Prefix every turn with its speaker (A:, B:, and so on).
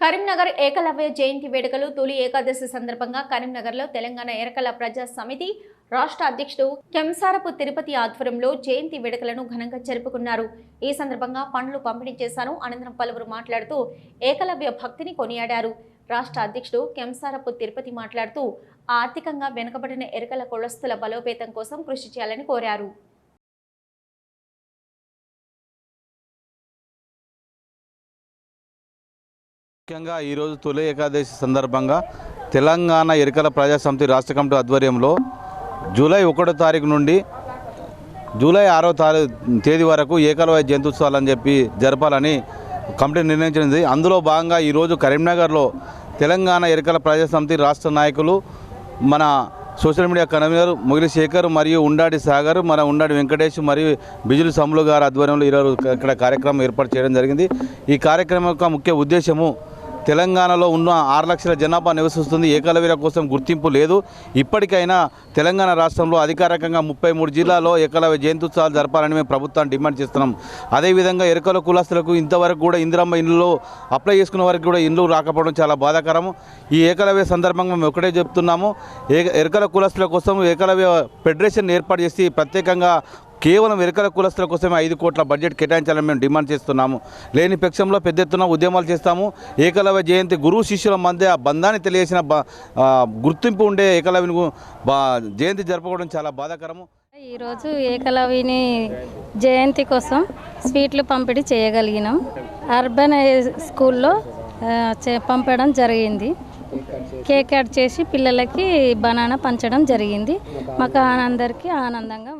A: కరీంనగర్ ఏకలవ్య జయంతి వేడుకలు తొలి ఏకాదశి సందర్భంగా కరీంనగర్లో తెలంగాణ ఏరకల ప్రజా సమితి రాష్ట్ర అధ్యక్షుడు కెంసారపు తిరుపతి ఆధ్వర్యంలో జయంతి వేడుకలను ఘనంగా జరుపుకున్నారు. ఈ సందర్భంగా పండ్లు పంపిణీ చేశారు. అనంతరం పలువురు మాట్లాడుతూ ఏకలవ్య భక్తిని కొనియాడారు. రాష్ట్ర అధ్యక్షుడు కెంసారపు తిరుపతి మాట్లాడుతూ ఆర్థికంగా వెనుకబడిన ఎరకల కులస్తుల బలోపేతం కోసం కృషి చేయాలని కోరారు.
B: ముఖ్యంగా ఈరోజు తొలి ఏకాదశి సందర్భంగా తెలంగాణ ఎరికల ప్రజాసమితి రాష్ట్ర కమిటీ ఆధ్వర్యంలో జూలై ఒకటో తారీఖు నుండి జూలై ఆరో తారీఖు తేదీ వరకు ఏకలవ్య జంతుత్సవాలు అని చెప్పి జరపాలని కమిటీ నిర్ణయించింది. అందులో భాగంగా ఈరోజు కరీంనగర్లో తెలంగాణ ఎరికల ప్రజాసమితి రాష్ట్ర నాయకులు మన social media convener Mugili Shekhar మరియు ఉండాడి సాగర్ మన ఉండాడి వెంకటేష్ మరియు బిజులు సమ్ములు గారి ఆధ్వర్యంలో ఈరోజు ఇక్కడ కార్యక్రమం ఏర్పాటు చేయడం జరిగింది. ఈ కార్యక్రమం యొక్క ముఖ్య ఉద్దేశము తెలంగాణలో ఉన్న ఆరు లక్షల జనాభా నివసిస్తుంది. ఏకలవీర కోసం గుర్తింపు లేదు. ఇప్పటికైనా తెలంగాణ రాష్ట్రంలో అధికారికంగా ముప్పై మూడు జిల్లాలో ఏకలవ్య జయంత్యుత్సవాలు జరపాలని మేము ప్రభుత్వాన్ని డిమాండ్ చేస్తున్నాం. అదేవిధంగా ఎరుకల కులస్తులకు ఇంతవరకు కూడా ఇందిరమ్మ ఇండ్లలో అప్లై చేసుకున్న వారికి కూడా ఇండ్లు రాకపోవడం చాలా బాధాకరం ఈ ఏకలవ్య సందర్భంగా మేము ఒకటే చెప్తున్నాము. ఏ ఎరుకల కులస్తుల కోసం ఏకలవ్య ఫెడరేషన్ ఏర్పాటు చేసి ప్రత్యేకంగా కేవలం ఎరకల కులస్తుల కోసమే ఐదు కోట్ల బడ్జెట్ కేటాయించాలని మేము డిమాండ్ చేస్తున్నాము. లేని పక్షంలో పెద్ద ఎత్తున ఉద్యమాలు చేస్తాము. ఏకలవ్య జయంతి గురువు శిష్యుల మధ్య ఆ బంధాన్ని తెలియజేసిన గుర్తింపు ఉండే ఏకలవ్యను బా జయంతి జరపడం చాలా బాధాకరము.
C: ఈరోజు ఏకలవ్యని జయంతి కోసం స్వీట్లు పంపిణీ చేయగలిగినాం. అర్బన్ స్కూల్లో చే- పంపడం జరిగింది. కేక్ కట్ చేసి పిల్లలకి బనానా పంచడం జరిగింది. మాకు అందరికీ ఆనందంగా